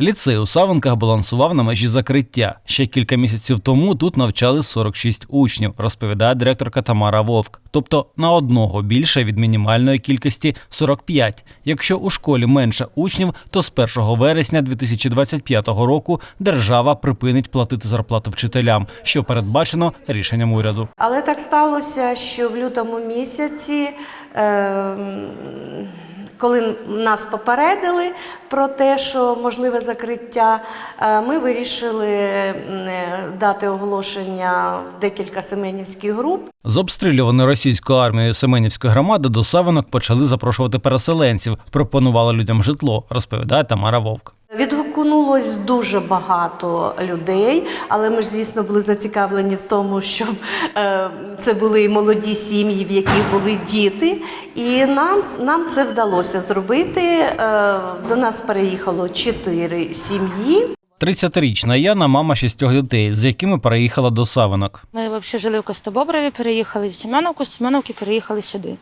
Ліцей у Савинках балансував на межі закриття. Ще кілька місяців тому тут навчали 46 учнів, розповідає директорка Тамара Вовк. Тобто на одного більше від мінімальної кількості 45. Якщо у школі менше учнів, то з 1 вересня 2025 року держава припинить платити зарплату вчителям, що передбачено рішенням уряду. Але так сталося, що в лютому місяці, е, коли нас попередили про те, що можливе закриття, е, ми вирішили е, дати оголошення в декілька семенівських груп. З обстрілюваної російською армією Семенівської громади до Савинок почали запрошувати переселенців, пропонували людям житло, розповідає Тамара Вовк. Відгукнулось дуже багато людей, але ми ж, звісно, були зацікавлені в тому, щоб е, це були і молоді сім'ї, в яких були діти. І нам, нам це вдалося зробити. Е, до нас переїхало чотири сім'ї. 30-річна Яна мама шістьох дітей, з якими переїхала до Савинок. Ми взагалі жили в Костобоброві, переїхали в Сім'яновку, з Сім'яновки переїхали сюди.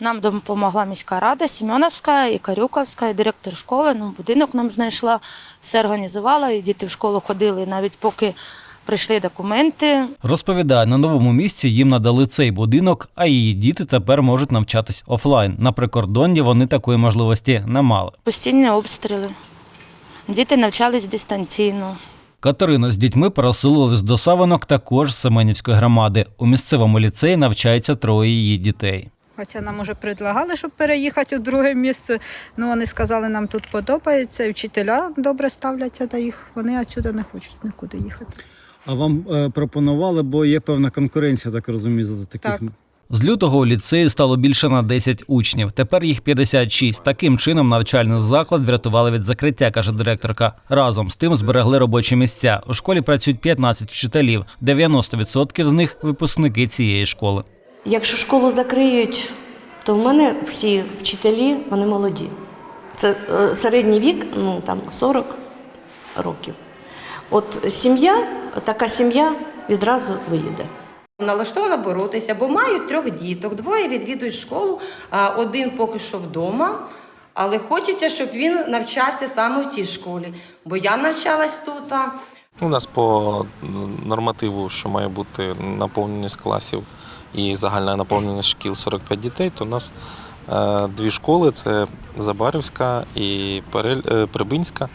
Нам допомогла міська рада, Сім'яновська і Карюковська, і директор школи. Ну, будинок нам знайшла, все організувала, і діти в школу ходили, навіть поки прийшли документи. Розповідає, на новому місці їм надали цей будинок, а її діти тепер можуть навчатись офлайн. На прикордонні вони такої можливості не мали. Постійні обстріли. Діти навчались дистанційно. Катерина з дітьми переселились до Савинок також з Семенівської громади. У місцевому ліцеї навчається троє її дітей. Хоча нам уже предлагали, щоб переїхати у друге місце. Ну вони сказали, нам тут подобається, і вчителя добре ставляться до їх. Вони відсюди не хочуть нікуди їхати. А вам е, пропонували, бо є певна конкуренція, так розумію, за таких. Так. З лютого у ліцеї стало більше на 10 учнів. Тепер їх 56. Таким чином навчальний заклад врятували від закриття, каже директорка. Разом з тим зберегли робочі місця. У школі працюють 15 вчителів. 90% з них випускники цієї школи. Якщо школу закриють, то в мене всі вчителі вони молоді. Це е, середній вік, ну там 40 років. От сім'я, така сім'я відразу виїде. Налаштована боротися, бо мають трьох діток. Двоє відвідують школу, а один поки що вдома. Але хочеться, щоб він навчався саме в цій школі. Бо я навчалась тут. У нас по нормативу, що має бути наповненість класів і загальна наповненість шкіл 45 дітей, то у нас е, дві школи: це Забарівська і е, Прибинська.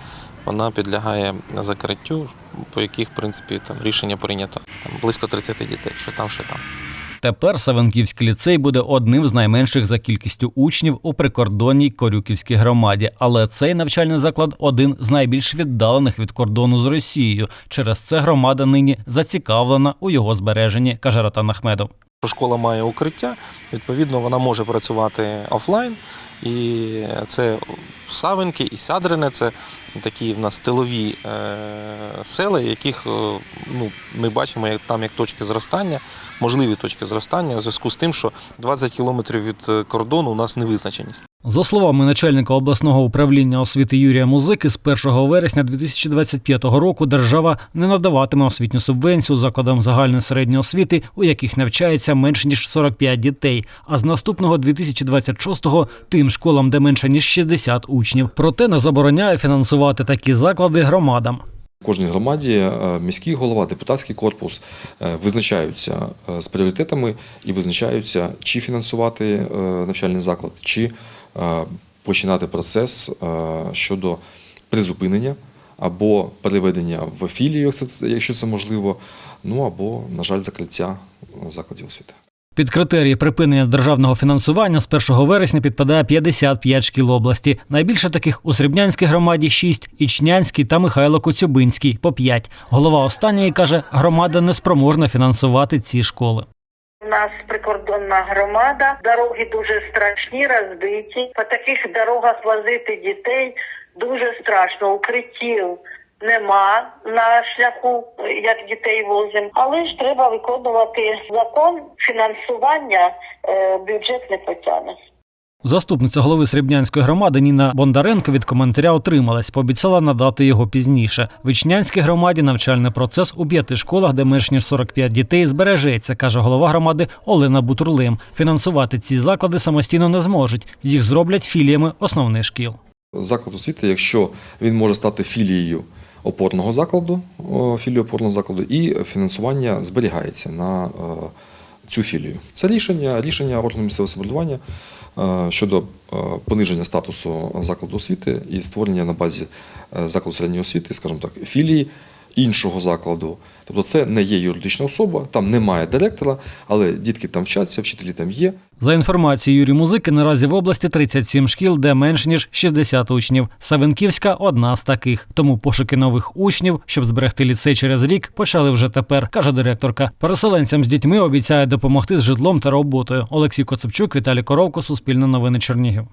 Вона підлягає закриттю, по яких, в принципі, там рішення прийнято. Там близько 30 дітей, що там, що там. Тепер Савенківський ліцей буде одним з найменших за кількістю учнів у прикордонній Корюківській громаді. Але цей навчальний заклад один з найбільш віддалених від кордону з Росією. Через це громада нині зацікавлена у його збереженні, каже Ратан Ахмедов. Школа має укриття, відповідно, вона може працювати офлайн. І це Савинки і Сядрине це такі в нас тилові е, села, яких е, ну, ми бачимо як, там як точки зростання, можливі точки зростання, в зв'язку з тим, що 20 кілометрів від е, кордону у нас невизначеність. За словами начальника обласного управління освіти Юрія Музики, з 1 вересня 2025 року держава не надаватиме освітню субвенцію закладам загальної середньої освіти, у яких навчається менше ніж 45 дітей. А з наступного 2026-го тим школам, де менше ніж 60 учнів. Проте не забороняє фінансувати такі заклади громадам. В кожній громаді е, міський голова, депутатський корпус е, визначаються е, з пріоритетами і визначаються, чи фінансувати навчальний заклад, чи починати процес щодо призупинення або переведення в філію, якщо це можливо, ну або, на жаль, закриття закладів освіти. Під критерії припинення державного фінансування з 1 вересня підпадає 55 шкіл області. Найбільше таких у Срібнянській громаді 6, Ічнянській та Михайло Коцюбинській по 5. Голова останньої каже, громада не спроможна фінансувати ці школи. У нас прикордонна громада, дороги дуже страшні, розбиті. По таких дорогах возити дітей дуже страшно. Укриттів нема на шляху, як дітей возимо. Але ж треба виконувати закон фінансування, е, бюджет не потягне. Заступниця голови Срібнянської громади Ніна Бондаренко від коментаря отрималась, пообіцяла надати його пізніше. В Ічнянській громаді навчальний процес у п'яти школах, де менш ніж 45 дітей, збережеться, каже голова громади Олена Бутурлим. Фінансувати ці заклади самостійно не зможуть. Їх зроблять філіями основних шкіл. Заклад освіти, якщо він може стати філією опорного закладу, філію опорного закладу, і фінансування зберігається на е, цю філію. Це рішення, рішення органу місцевого самоврядування е, щодо е, пониження статусу закладу освіти і створення на базі закладу середньої освіти, скажімо так, філії іншого закладу. Тобто це не є юридична особа, там немає директора, але дітки там вчаться, вчителі там є. За інформацією Юрії Музики, наразі в області 37 шкіл, де менш ніж 60 учнів. Савинківська одна з таких. Тому пошуки нових учнів, щоб зберегти ліцей через рік, почали вже тепер, каже директорка. Переселенцям з дітьми обіцяють допомогти з житлом та роботою. Олексій Коцепчук, Віталій Коровко, Суспільне новини Чернігів.